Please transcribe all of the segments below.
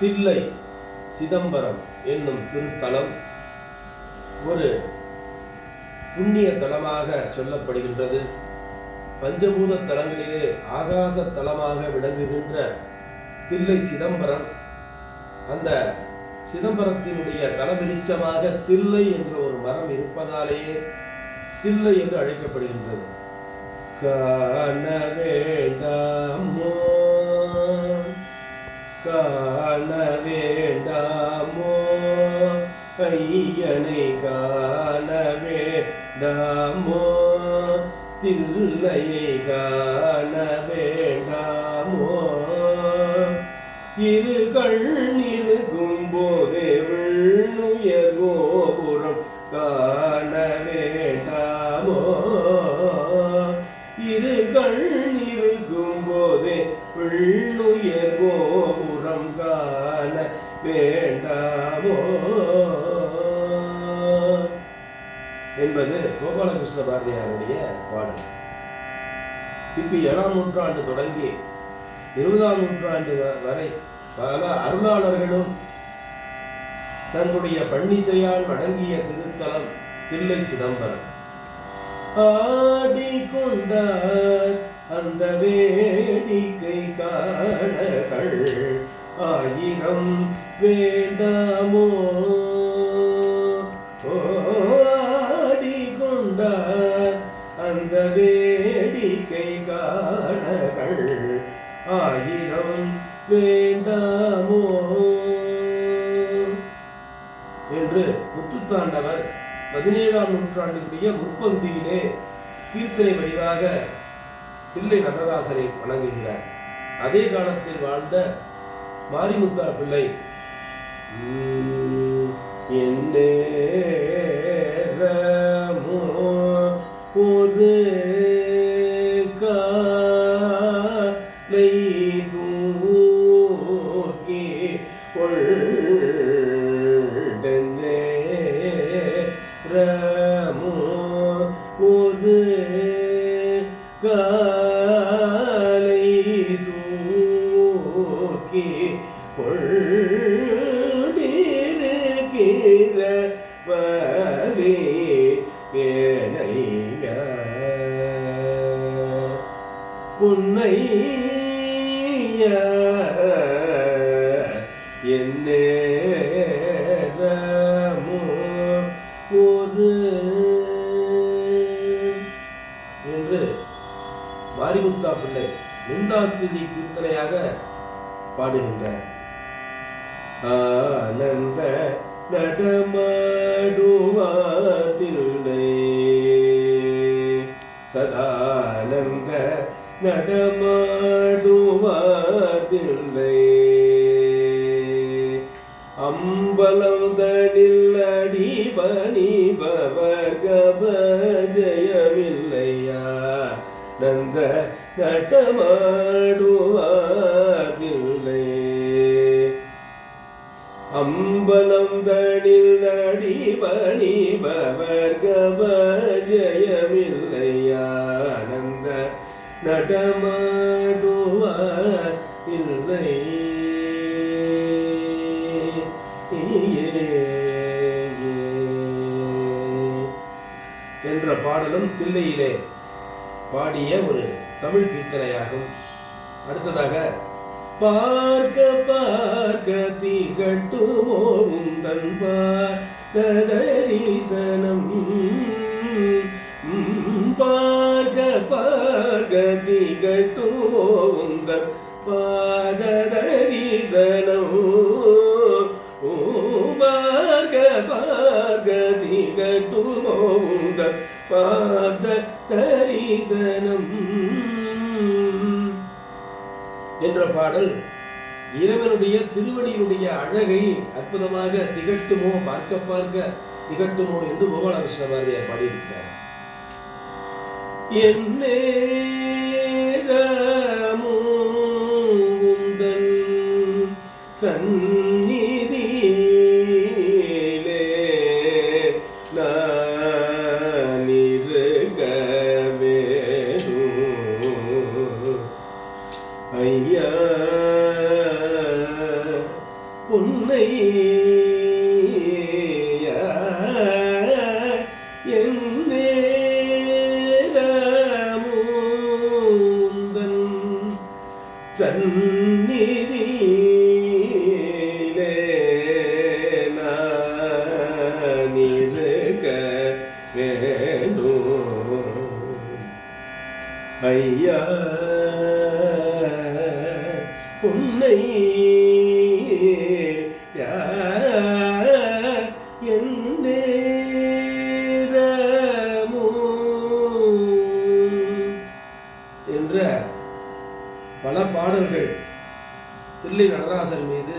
தில்லை சிதம்பரம் என்னும் திருத்தலம் ஒரு புண்ணிய தலமாக சொல்லப்படுகின்றது. பஞ்சபூத தலங்களிலே ஆகாச தலமாக விளங்குகின்ற தில்லை சிதம்பரம் அந்த சிதம்பரத்தினுடைய தலவிருச்சமாக தில்லை என்ற ஒரு மரம் இருப்பதாலேயே தில்லை என்று அழைக்கப்படுகின்றது. காண வேண்டாமோ காண வேண்டாமோ ஐயனை காண வேண்டாமோ தில்லையை காண வேண்டாமோ இரு கண் இருக்கும் போதே விண்ணுயர் கோபுரம் காண வேண்டாமோ இரு கண் இருக்கும் போதே விண்ணுயர் நாம் காண வேண்டாமோ? என்பது கோபாலகிருஷ்ண பாரதியாருடைய பாடல். இப்போ ஏழாம் நூற்றாண்டு தொடங்கி இருபதாம் நூற்றாண்டு வ- வரை பல அருளாளர்களும் தன்னுடைய பன்னிசையால் வணங்கிய திருத்தலம் தில்லை சிதம்பரம். ஆடிக்கொண்டார் அந்த வேடிக்கை காணகள் ஆயிரம் வேண்டாமோ? ஆடிக்கொண்டார் அந்த வேடிக்கை காணகள் ஆயிரம் வேண்டாமோ? என்று முத்துத்தாண்டவர் பதினேழாம் நூற்றாண்டினுடைய முற்பகுதியிலே கீர்த்தனை வடிவாக தில்லை நடராசனை வணங்குகிறார். அதே காலத்தில் வாழ்ந்த மாரிமுத்தா பிள்ளை. என்ன கொண்டிருக்கிற வவே வேணையா உன்னையா ஒரு என்று மாரிமுத்தா பிள்ளை நிந்தாஸ்துதி கீர்த்தனையாக பாடுகின்றார். ஆனந்த நடமாடுவாதில்லை சதானந்த நடமாடுவாதில்லை அம்பலம் தனில் அடி பணிபவர் கபஜயமில்லையா நந்த நடமாடுவாதில்லை அம்பலம் தடில் நடி பணிபவர் கபஜயமில்லையா நந்த நடமாடுவார் இல்லை என்ற பாடலும் தில்லையிலே பாடிய ஒரு தமிழ் கீர்த்தனையாகும். அடுத்ததாக பார்க்க பார்க்க திகட்டுமோ உந்தன் பாதரிசனம் பார்க்க பார்க்க திகட்டுமோ உந்தன் பாதரிசனம் பார்க்க பார்க்க திகட்டுமோ உந்தன் பாத தரிசனம் என்ற பாடல். இறைவனுடைய திருவடியினுடைய அழகை அற்புதமாக திகட்டுமோ பார்க்க பார்க்க திகட்டுமோ என்று கோபாலகிருஷ்ண பாரதியார் பாடியிருக்கிறார். என் சன் உன்னை என் என்ற பல பாடல்கள் தில்லை நடராசன் மீது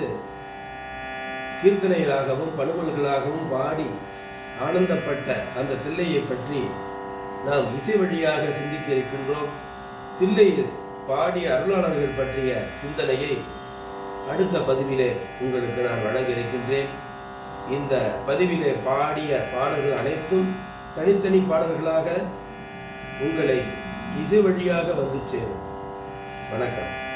கீர்த்தனைகளாகவும் பணுவல்களாகவும் பாடி ஆனந்தப்பட்ட அந்த தில்லையை பற்றி நாம் இசை வழியாக சிந்திக்க இருக்கின்றோம். தில்லையில் பாடிய அருளாளர்கள் பற்றிய சிந்தனையை அடுத்த பதிவிலே உங்களுக்கு நான் வழங்க இருக்கின்றேன் இந்த பதிவிலே பாடிய பாடல்கள் அனைத்தும் தனித்தனி பாடல்களாக உங்களை இசை வழியாக வந்து சேரும். வணக்கம்.